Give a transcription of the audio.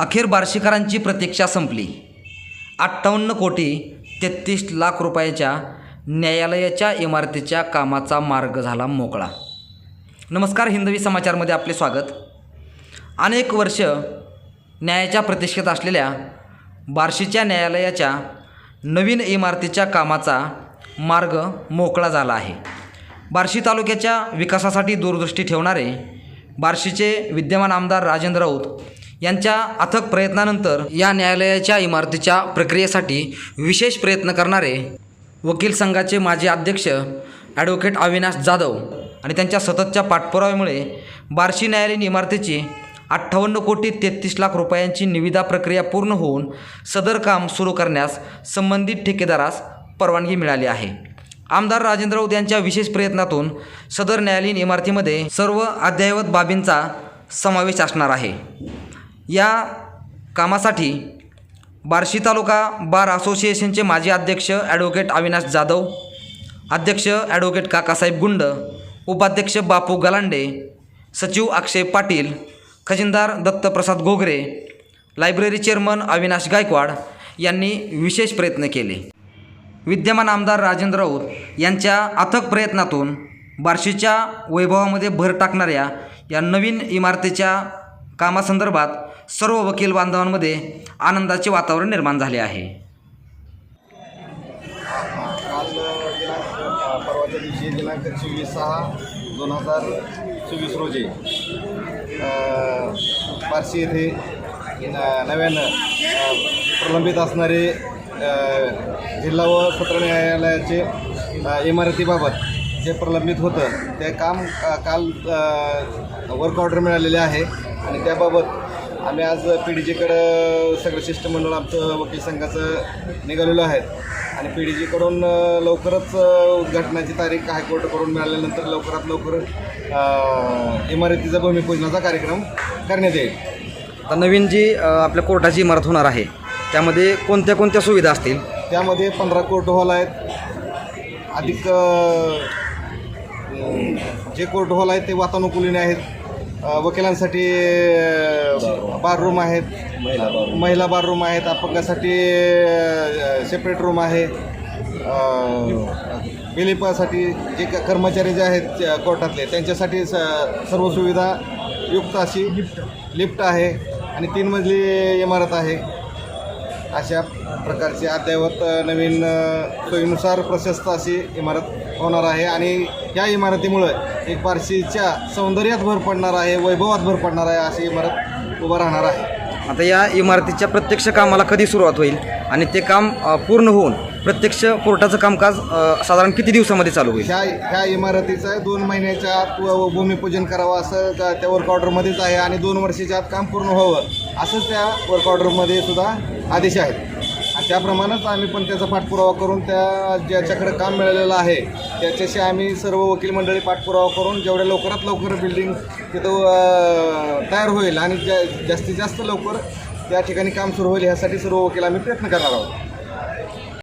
अखेर बार्शीकरांची प्रतीक्षा संपली. अठ्ठावन्न कोटी तेहतीस लाख रुपयाच्या न्यायालयाच्या इमारतीच्या कामाचा मार्ग झाला मोकळा. नमस्कार हिंदवी समाचारमध्ये आपले स्वागत. अनेक वर्ष न्यायाच्या प्रतीक्षेत असलेल्या बार्शीच्या न्यायालयाच्या नवीन इमारतीच्या कामाचा मार्ग मोकळा झाला आहे. बार्शी तालुक्याच्या विकासासाठी दूरदृष्टी ठेवणारे बार्शीचे विद्यमान आमदार राजेंद्र राऊत यांच्या अथक प्रयत्नानंतर या न्यायालयाच्या इमारतीच्या प्रक्रियेसाठी विशेष प्रयत्न करणारे वकील संघाचे माजी अध्यक्ष ॲडव्होकेट अविनाश जाधव आणि त्यांच्या सततच्या पाठपुराव्यामुळे बार्शी न्यायालयीन इमारतीची अठ्ठावन्न कोटी तेहतीस लाख रुपयांची निविदा प्रक्रिया पूर्ण होऊन सदर काम सुरू करण्यास संबंधित ठेकेदारास परवानगी मिळाली आहे. आमदार राजेंद्र राऊत यांच्या विशेष प्रयत्नातून सदर न्यायालयीन इमारतीमध्ये सर्व अद्ययावत बाबींचा समावेश असणार आहे. या कामासाठी बार्शी तालुका बार असोसिएशनचे माजी अध्यक्ष ॲडव्होकेट अविनाश जाधव अध्यक्ष ॲडव्होकेट काकासाहेब गुंड उपाध्यक्ष बापू गलांडे सचिव अक्षय पाटील खजिनदार दत्तप्रसाद घोगरे लायब्ररी चेअरमन अविनाश गायकवाड यांनी विशेष प्रयत्न केले. विद्यमान आमदार राजेंद्र राऊत यांच्या अथक प्रयत्नातून बार्शीच्या वैभवामध्ये भर टाकणाऱ्या या नवीन इमारतीच्या कामासंदर्भात सर्व वकील बांधवांमध्ये आनंदाचे वातावरण निर्माण झाले आहे. काल दिनांक परवाच्या दिवशी दिनांक चोवीस सहा दोन हजार चोवीस रोजी पारशी येथे नव्यानं प्रलंबित असणारे जिल्हा व सत्र न्यायालयाचे इमारतीबाबत जे प्रलंबित होतं ते काम काल वर्क ऑर्डर मिळालेले आहे आणि त्याबाबत आम्ही आज पी डी जीकडं सगळं शिष्टमंडळ आमचं वकील संघाचं निघालेलो आहेत. आणि पी डी जीकडून लवकरच उद्घाटनाची तारीख हायकोर्टकडून मिळाल्यानंतर लवकरात लवकर इमारतीचा भूमिपूजनाचा कार्यक्रम करण्यात येईल. आता नवीन जी आपल्या कोर्टाची इमारत होणार आहे त्यामध्ये कोणत्या कोणत्या सुविधा असतील? त्यामध्ये पंधरा कोर्ट हॉल आहेत. अधिक जे कोर्ट हॉल आहेत ते वातानुकूलित आहेत. वकिलांसाठी बार रूम आहेत. महिला बार रूम. आहेत. अपंगासाठी सेपरेट रूम आहे. बिलिपासाठी जे कर्मचारी जे आहेत कोर्टातले त्यांच्यासाठी स सर्व सुविधा युक्त अशी लिफ्ट आहे आणि तीन मजली इमारत आहे. अशा प्रकारची अद्ययावत नवीन सोयीनुसार प्रशस्त अशी इमारत होणार आहे. आणि या इमारतीमुळं एक बार्शीच्या सौंदर्यात भर पडणार आहे वैभवात भर पडणार आहे अशी इमारत उभं राहणार आहे. आता या इमारतीच्या प्रत्यक्ष कामाला कधी सुरुवात होईल आणि ते काम अ, पूर्ण होऊन प्रत्यक्ष कोर्टाचं कामकाज अ, साधारण किती दिवसामध्ये चालू होईल? ह्या ह्या इमारतीचं दोन महिन्याच्या आत व- भूमिपूजन करावं असं त्या त्या वर्क ऑर्डरमध्येच आहे आणि दोन वर्षाच्या आत काम पूर्ण व्हावं असंच त्या वर्क ऑर्डरमध्ये सुद्धा आदेश आहेत. त्याप्रमाणेच आम्ही पण त्याचा पाठपुरावा करून त्या ज्याच्याकडे काम मिळालेलं आहे त्याच्याशी आम्ही सर्व वकील मंडळी पाठपुरावा करून जेवढ्या लवकरात लवकर बिल्डिंग तिथं तयार होईल आणि जा जास्तीत जास्त लवकर त्या ठिकाणी काम सुरू होईल ह्यासाठी सर्व वकील आम्ही प्रयत्न करणार आहोत.